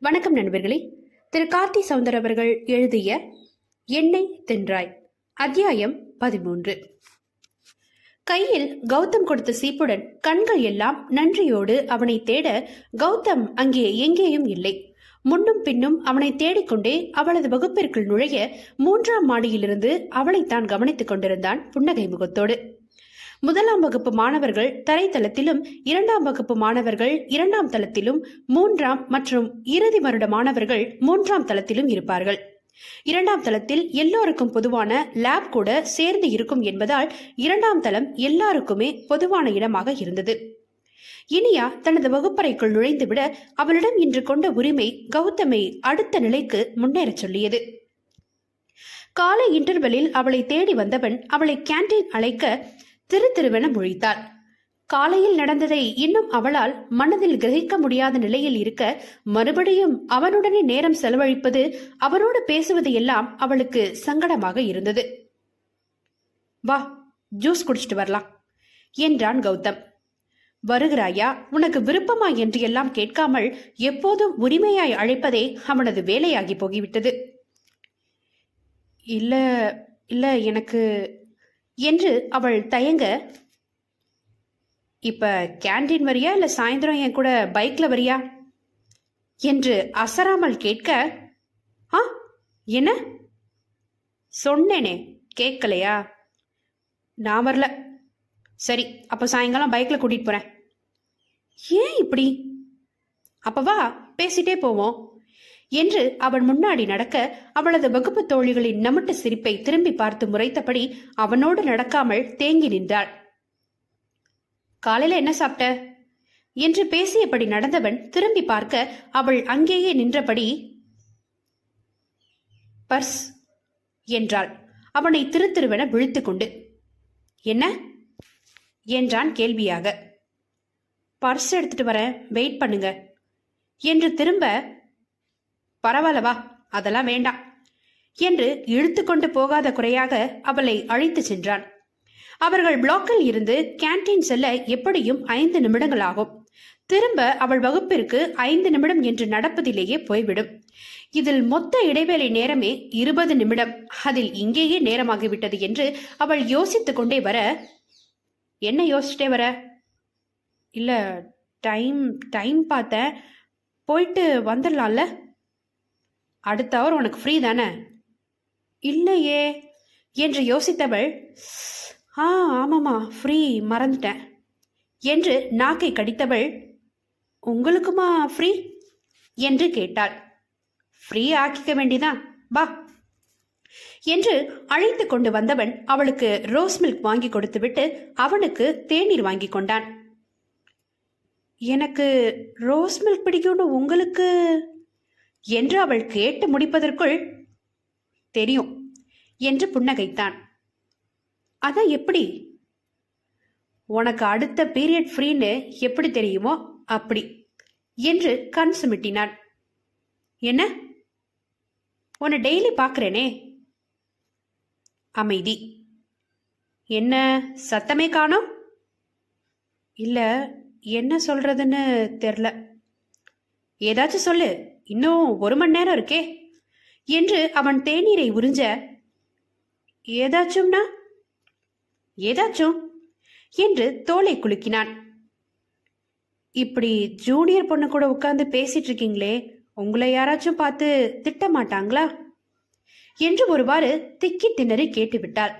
வணக்கம் நண்பர்களே. திரு. கார்த்தி சவுந்தர் அவர்கள் எழுதிய எண்ணெய் தென்றாய் அத்தியாயம் பதிமூன்று. கையில் கௌதம் கொடுத்த சீப்புடன் கண்கள் எல்லாம் நன்றியோடு அவனை தேட கௌதம் அங்கே எங்கேயும் இல்லை. முன்னும் பின்னும் அவனை தேடிக்கொண்டே அவளது வகுப்பிற்குள் நுழைய மூன்றாம் மாடியிலிருந்து அவளைத்தான் கவனித்துக் கொண்டிருந்தான் புன்னகை முகத்தோடு. முதலாம் வகுப்பு மாணவர்கள் தரைத்தளத்திலும் இரண்டாம் வகுப்பு மாணவர்கள் இரண்டாம் தளத்திலும் மூன்றாம் மற்றும் இறுதி வருட மாணவர்கள் மூன்றாம் தளத்திலும் இருப்பார்கள். இரண்டாம் தளத்தில் எல்லோருக்கும் பொதுவான லேப் கூட சேர்ந்து இருக்கும் என்பதால் இரண்டாம் தளம் எல்லாருக்குமே பொதுவான இடமாக இருந்தது. இனியா தனது வகுப்பறைக்குள் நுழைந்துவிட அவளிடம் இன்று கொண்ட உரிமை கௌதமை அடுத்த நிலைக்கு முன்னேறச் சொல்லியது. காலை இன்டர்வெலில் அவளை தேடி வந்தவன் அவளை கேண்டீன் அழைக்க திரு திருவென முழித்தாள். காலையில் நடந்ததை இன்னும் அவளால் மனதில் கிரகிக்க முடியாத நிலையில் இருக்க மறுபடியும் அவனுடனே நேரம் செலவழிப்பது அவனோடு பேசுவது எல்லாம் அவளுக்கு சங்கடமாக இருந்தது. வா ஜூஸ் குடிச்சிட்டு வரலாம் என்றான் கௌதம். வருகிறாயா? உனக்கு விருப்பமா? என்று எல்லாம் கேட்காமல் எப்போதும் உரிமையாய் அழைப்பதே அவனது வேலையாகி போகிவிட்டது. இல்ல இல்ல எனக்கு என்று அவள் தயங்க இப்ப கேண்டீன் வரியா இல்ல சாயந்தரம் என் கூட பைக்ல வரியா? என்று அசராமல் கேட்க ஆ என்ன? சொன்னேனே கேட்கலையா? நான் வரல. சரி அப்ப சாயங்காலம் பைக்ல கூட்டிட்டு போறேன். ஏன் இப்படி? அப்பவா பேசிட்டே போவோம். என்று அவன் முன்னாடி நடக்க அவளது வகுப்பு தோழிகளின் நமட்டு சிரிப்பை திரும்பி பார்த்து முறைத்தபடி அவனோடு நடக்காமல் தேங்கி நின்றாள். காலையில என்ன சாப்பிட்ட? என்று பேசியபடி நடந்தவன் திரும்பி பார்க்க அவள் அங்கேயே நின்றபடி பர்ஸ் என்றாள். அவனை திரு திருவென விழித்துக் கொண்டு என்ன? என்றான் கேள்வியாக. பர்ஸ் எடுத்துட்டு வரேன். வெயிட் பண்ணுங்க என்று திரும்ப பரவாயில்லவா அதெல்லாம் வேண்டாம் என்று இழுத்து கொண்டு போகாத குறையாக அவளை அழைத்து சென்றான். அவர்கள் பிளாக்கில் இருந்து கேன்டீன் செல்ல எப்படியும் ஐந்து நிமிடங்கள் ஆகும் திரும்ப அவள் வகுப்பிற்கு ஐந்து நிமிடம் என்று நடப்பதிலேயே போய்விடும். இதில் மொத்த இடைவேளை நேரமே இருபது நிமிடம். அதில் இங்கேயே நேரமாகிவிட்டது என்று அவள் யோசித்துக் கொண்டே வர என்ன யோசிச்சிட்டே வர? இல்ல டைம் டைம் பார்த்தேன். போயிட்டு வந்துடலாம்ல? அடுத்த அவர் உனக்கு ஃப்ரீ தானே? இல்லையே என்று யோசித்தவள் ஆ ஆமாம்மா ஃப்ரீ மறந்துட்டேன் என்று நாக்கை கடித்தவள் உங்களுக்குமா ஃப்ரீ என்று கேட்டாள். ஃப்ரீ ஆக்கிக்க வேண்டிதான் வா என்று அழைத்து கொண்டு வந்தவன் அவளுக்கு ரோஸ் மில்க் வாங்கி கொடுத்துவிட்டு அவனுக்கு தேநீர் வாங்கி கொண்டான். எனக்கு ரோஸ் மில்க் பிடிக்கும்னு உங்களுக்கு என்று அவள் கேட்டு முடிப்பதற்குள் தெரியும் என்று புன்னகைத்தான். அதான் எப்படி? உனக்கு அடுத்த பீரியட் ஃப்ரீன்னு எப்படி தெரியுமோ அப்படி என்று கண் சுமிட்டினான். என்ன? உன்னை டெய்லி பார்க்குறேனே அமைதி. என்ன சத்தமே காணோம்? இல்லை என்ன சொல்றதுன்னு தெரில. ஏதாச்சும் சொல்லு. இன்னும் ஒரு மணி நேரம் இருக்கே என்று அவன் தேநீரை உறிஞ்ச ஏதாச்சும்னா? ஏதாச்சும் என்று தோலை குலுக்கினான். இப்படி ஜூனியர் பொண்ணு கூட உட்கார்ந்து பேசிட்டு இருக்கீங்களே உங்களை யாராச்சும் பார்த்து திட்ட மாட்டாங்களா? என்று ஒருவாறு திக்கி திணறி கேட்டுவிட்டாள்.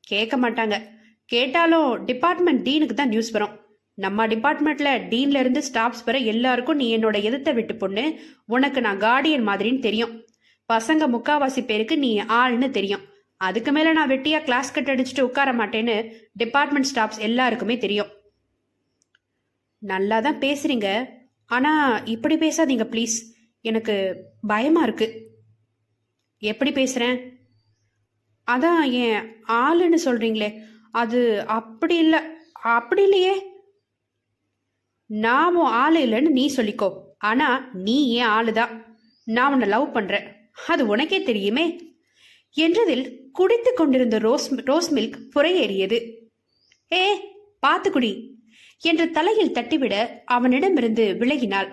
கேட்க மாட்டாங்க. கேட்டாலும் டிபார்ட்மெண்ட் டீனுக்கு தான் நியூஸ் வரும். நம்ம டிபார்ட்மெண்ட்ல டீன்ல இருந்து ஸ்டாஃப்ஸ் வர எல்லாருக்கும் நீ என்னோட எதிர்த்த விட்டு பொண்ணு. உனக்கு நான் கார்டியன் மாதிரின்னு தெரியும். பசங்க முக்காவாசி பேருக்கு நீ ஆள்னு தெரியும். அதுக்கு மேல நான் வெட்டியா கிளாஸ் கட் அடிச்சுட்டு உட்கார மாட்டேன்னு டிபார்ட்மெண்ட் ஸ்டாஃப்ஸ் எல்லாருக்குமே தெரியும். நல்லா தான் பேசுறீங்க. ஆனா இப்படி பேசாதீங்க ப்ளீஸ் எனக்கு பயமா இருக்கு. எப்படி பேசுறேன்? அதான் என் ஆளுன்னு சொல்றீங்களே. அது அப்படி இல்லை. அப்படி இல்லையே. நான் உன் இல்லைன்னு நீ சொல்லிக்கோ. ஆனா நீ ஏன் ஆளுதான் நான் உன்னை லவ் பண்ணுறேன் அது உனக்கே தெரியுமே? என்றதில் குடித்து கொண்டிருந்த ரோஸ் ரோஸ் மில்க் புறையேறியது. ஏ பார்த்து குடி என்று தலையில் தட்டிவிட அவனிடமிருந்து விலகினாள்.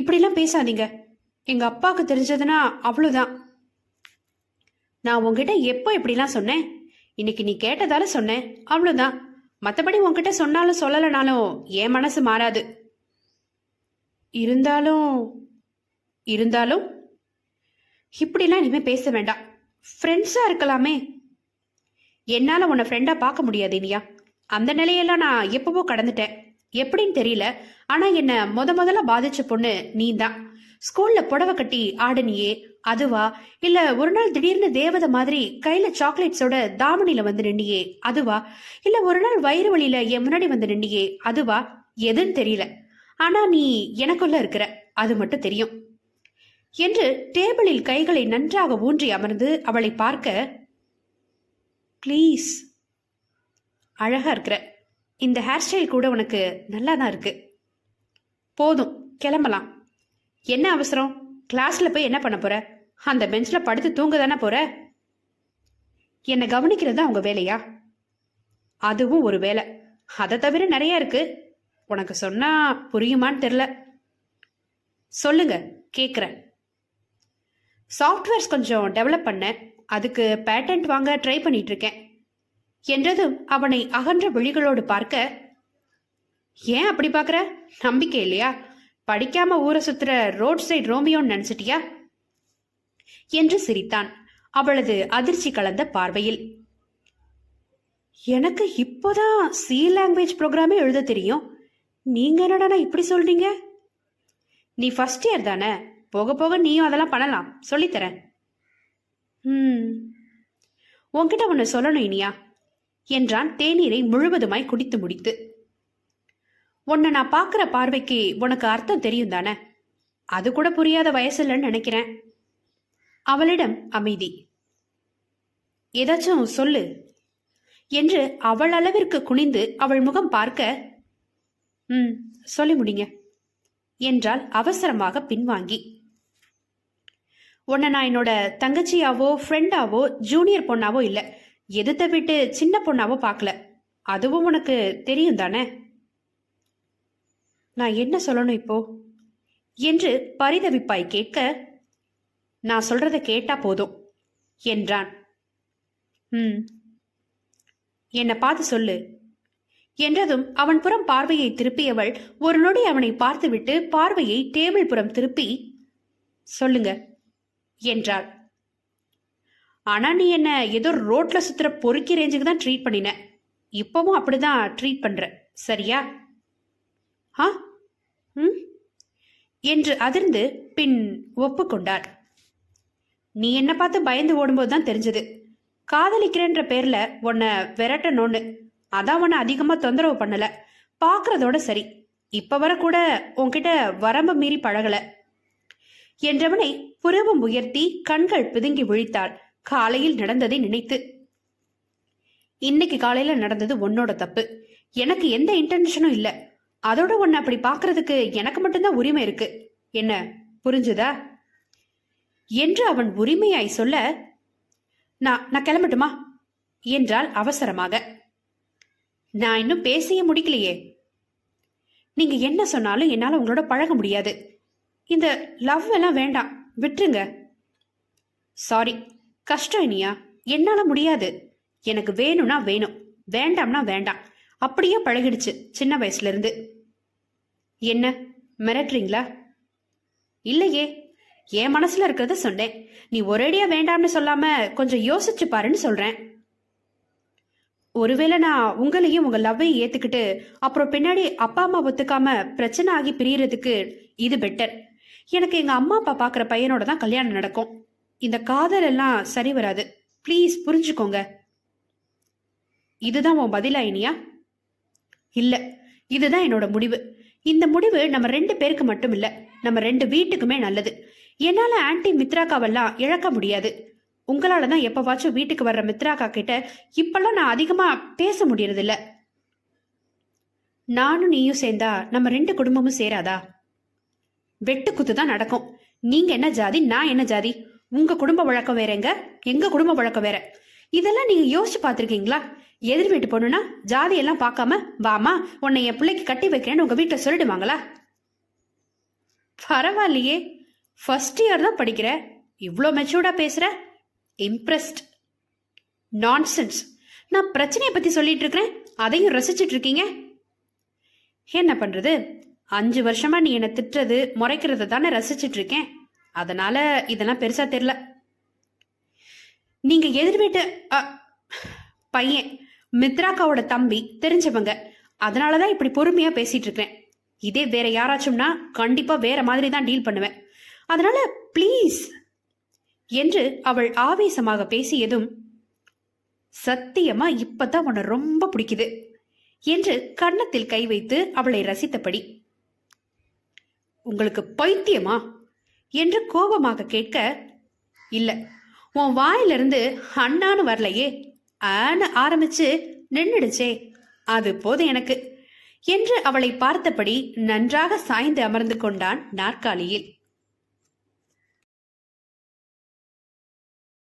இப்படிலாம் பேசாதீங்க. எங்க அப்பாவுக்கு தெரிஞ்சதுன்னா அவ்வளோதான் நான் உங்ககிட்ட எப்போ இப்படிலாம் சொன்னேன்? இன்னைக்கு நீ கேட்டதால சொன்னேன். அவ்வளோதான் மற்றபடி உன்கிட்ட சொன்னாலும் சொல்லலைனாலும் என் மனசு மாறாது. இருந்தாலும் இருந்தாலும் இப்படிலாம் இனிமேல் பேச வேண்டாம். ஃப்ரெண்ட்ஸாக இருக்கலாமே. என்னால் உன்னை ஃப்ரெண்டாக பார்க்க முடியாது இனியா. அந்த நிலையெல்லாம் நான் எப்பவோ கடந்துட்டேன். எப்படின்னு தெரியல. ஆனால் என்னை முத முதல்ல பாதிச்ச பொண்ணு நீ தான் ஸ்கூலில் புடவை கட்டி ஆடனியே அதுவா? இல்ல ஒரு நாள் திடீர்னு தேவதை மாதிரி கையில சாக்லேட்ஸோட தாவணியில வந்து நின்னியே அதுவா? இல்ல ஒரு நாள் வயிறு வழியில என் முன்னாடி வந்து நின்னியே அதுவா? எதுன்னு தெரியல. ஆனா நீ எனக்குள்ள இருக்கிற அது மட்டும் தெரியும். என்று டேபிளில் கைகளை நன்றாக ஊன்றி அமர்ந்து அவளை பார்க்க ப்ளீஸ் அழகா இருக்கிற. இந்த ஹேர் ஸ்டைல் கூட உனக்கு நல்லா தான் இருக்கு. போதும் கிளம்பலாம். என்ன அவசரம்? கிளாஸ்ல போய் என்ன பண்ண போற? அந்த பெஞ்ச்ல படுத்து தூங்க தானே போற? என்னை கவனிக்கிறது அவங்க வேலையா? அதுவும் ஒரு வேலை. அதை தவிர நிறைய இருக்கு. உனக்கு சொன்னா புரியுமான்னு தெரில சொல்லுங்க கேட்குறேன் சாஃப்ட்வேர்ஸ் கொஞ்சம் டெவலப் பண்ணேன் அதுக்கு பேட்டன்ட் வாங்க ட்ரை பண்ணிட்டு இருக்கேன். என்றதும் அவனை அகன்ற விழிகளோடு பார்க்க ஏன் அப்படி பார்க்குற? நம்பிக்கை இல்லையா? படிக்காம ஊரை சுத்துற ரோட் சைடு ரோமியோன்னு நினைச்சிட்டியா? என்று சிரித்தான் அவளது அதிர்ச்சி கலந்த பார்வையில். எனக்கு இப்போதான் சி லாங்குவேஜ் ப்ரோக்ராமே எழுத தெரியும். நீங்க என்னடா இப்படி சொல்றீங்க? நீ ஃபர்ஸ்ட் இயர் தானே? போக போக நீயும் அதெல்லாம் பண்ணலாம். சொல்லித்தரேன். ம். உன்கிட்ட ஒன்று சொல்லணும் இனியா என்றான் தேநீரை முழுவதுமாய் குடித்து முடித்து. உன்னை நான் பார்க்குற பார்வைக்கு உனக்கு அர்த்தம் தெரியும் தானே? அது கூட புரியாத வயசு இல்லைன்னு நினைக்கிறேன். அவளிடம் அமைதி. ஏதாச்சும் சொல்லு. என்று அவள் அளவிற்கு குனிந்து அவள் முகம் பார்க்க ம் சொல்லி முடிங்க என்றால் அவசரமாக பின்வாங்கி. உன்னை நான் என்னோட தங்கச்சியாவோ ஃப்ரெண்டாவோ ஜூனியர் பொண்ணாவோ இல்லை. எதிர்த்த விட்டு சின்ன பொண்ணாவோ பார்க்கல. அதுவும் உனக்கு தெரியும் தானே? நான் என்ன சொல்லணும் இப்போ? என்று பரிதவிப்பாய் கேட்க நான் சொல்றத கேட்டா போதும் என்றான். ம் என்னை பார்த்து சொல்லு என்றதும் அவன் புறம் பார்வையை திருப்பியவள் ஒரு நொடி அவனை பார்த்துவிட்டு பார்வையை டேபிள் புறம் திருப்பி சொல்லுங்க என்றாள். ஆனா நீ என்ன ஏதோ ரோட்ல சுத்துற பொறுக்கி ரேஞ்சுக்கு தான் ட்ரீட் பண்ணின. இப்பவும் அப்படிதான் ட்ரீட் பண்ற. சரியா ஆ ம் என்று அதிர்ந்து பின் ஒப்புக்கொண்டார். நீ என்ன பார்த்து பயந்து ஓடும்போது தான் தெரிஞ்சது. காதலிக்கிறேன்ற பேர்ல உன்னை விரட்டணும்னு. அதான் உன்னை அதிகமா தொந்தரவு பண்ணல. பார்க்கறதோட சரி. இப்ப வர கூட உன்கிட்ட வரம்பு மீறி பழகல. என்றவனை புருவம் உயர்த்தி கண்கள் பிதுங்கி விழித்தாள். காலையில் நடந்ததை நினைத்து இன்னைக்கு காலையில நடந்தது உன்னோட தப்பு. எனக்கு எந்த இன்டென்ஷனும் இல்லை. அதோட உன்னை அப்படி பார்க்கறதுக்கு எனக்கு மட்டும்தான் உரிமை இருக்கு. என்ன புரிஞ்சுதா? என்று அவன் உரிமையாய் சொல்ல நான் நான் கிளம்பட்டுமா? என்றாள் அவசரமாக. நான் இன்னும் பேசியே முடிக்கலையே. நீங்க என்ன சொன்னாலும் என்னால உங்களோட பழக முடியாது. இந்த லவ் எல்லாம் வேண்டாம் விட்டுருங்க. சாரி கஷ்டம் இனியா என்னால முடியாது. எனக்கு வேணும்னா வேணும் வேண்டாம்னா வேண்டாம். அப்படியே பழகிடுச்சு சின்ன வயசுல இருந்து. என்ன மிரட்டுறீங்களா? இல்லையே என் மனசுல இருக்கிறத சொன்னேன். நீ ஒரேடியா வேண்டாம்னு சொல்லாம கொஞ்சம் யோசிச்சு பாருன்னு சொல்றேன். ஒருவேளை நான் உங்களையும் உங்க லவ்வையும் ஏத்துக்கிட்டு அப்புறம் பின்னாடி அப்பா அம்மா ஒத்துக்காம பிரச்சனை ஆகி பிரியறதுக்கு இது பெட்டர் எனக்கு எங்க அம்மா அப்பா பாக்குற பையனோட தான் கல்யாணம் நடக்கும். இந்த காதல் எல்லாம் சரி வராது. ப்ளீஸ் புரிஞ்சுக்கோங்க. இதுதான் உன் பதிலா இனியா? இல்ல இதுதான் என்னோட முடிவு. இந்த முடிவு நம்ம ரெண்டு பேருக்கு மட்டும் இல்ல நம்ம ரெண்டு வீட்டுக்குமே நல்லது. என்னால ஆன்டி மித்ராக்காவெல்லாம் இழக்க முடியாது. உங்களால தான் எப்பவாச்சும் வீட்டுக்கு வர்ற மித்ராக்கா கிட்ட இப்பெல்லாம் நான் அதிகமா பேச முடியறது இல்ல நானும் நீயும் சேர்ந்தா நம்ம ரெண்டு குடும்பமும் சேராதா? வெட்டுக்குத்து தான் நடக்கும். நீங்க என்ன ஜாதி நான் என்ன ஜாதி? உங்க குடும்ப வழக்கம் வேறங்க? எங்க குடும்ப வழக்கம் வேற? இதெல்லாம் நீங்க யோசிச்சு பார்த்துருக்கீங்களா? எதிர் வீட்டு பொண்ணுனா ஜாதி எல்லாம் பார்க்காம வாமா உன்னை என் பிள்ளைக்கு கட்டி வைக்கிறேன்னு உங்க வீட்டில் சொல்லிடுவாங்களா? பரவாயில்லையே ஃபர்ஸ்ட் இயர் தான் படிக்கிற. இவ்வளோ மெச்சூர்டா பேசுற? இம்ப்ரெஸ்ட் நான்சென்ஸ் நான் பிரச்சனையை பத்தி சொல்லிட்டு இருக்கிறேன். அதையும் ரசிச்சிட்டு இருக்கீங்க? என்ன பண்றது? அஞ்சு வருஷமா நீ என்னை திட்டுறது முறைக்கிறத தானே ரசிச்சிட்டு இருக்கேன். அதனால இதெல்லாம் பெருசா தெரியல. நீங்க எதிர் வீட்டு பையன். மித்ராக்காவோட தம்பி தெரிஞ்சவங்க. அதனாலதான் இப்படி பொறுமையா பேசிட்டு இருக்கேன். இதே வேற யாராச்சும்னா கண்டிப்பா வேற மாதிரி தான் டீல் பண்ணுவேன். அதனால ப்ளீஸ் என்று அவள் ஆவேசமாக பேசியதும் சத்தியமா இப்பதான் உன்னை ரொம்ப பிடிக்குது என்று கன்னத்தில் கை வைத்து அவளை ரசித்தபடி. உங்களுக்கு பைத்தியமா? என்று கோபமாக கேட்க இல்ல உன் வாயிலிருந்து அண்ணான்னு வரலையே ஆன்னு ஆரம்பிச்சு நின்றுடுச்சே அது போதும் எனக்கு. என்று அவளை பார்த்தபடி நன்றாக சாய்ந்து அமர்ந்து கொண்டான் நாற்காலியில்.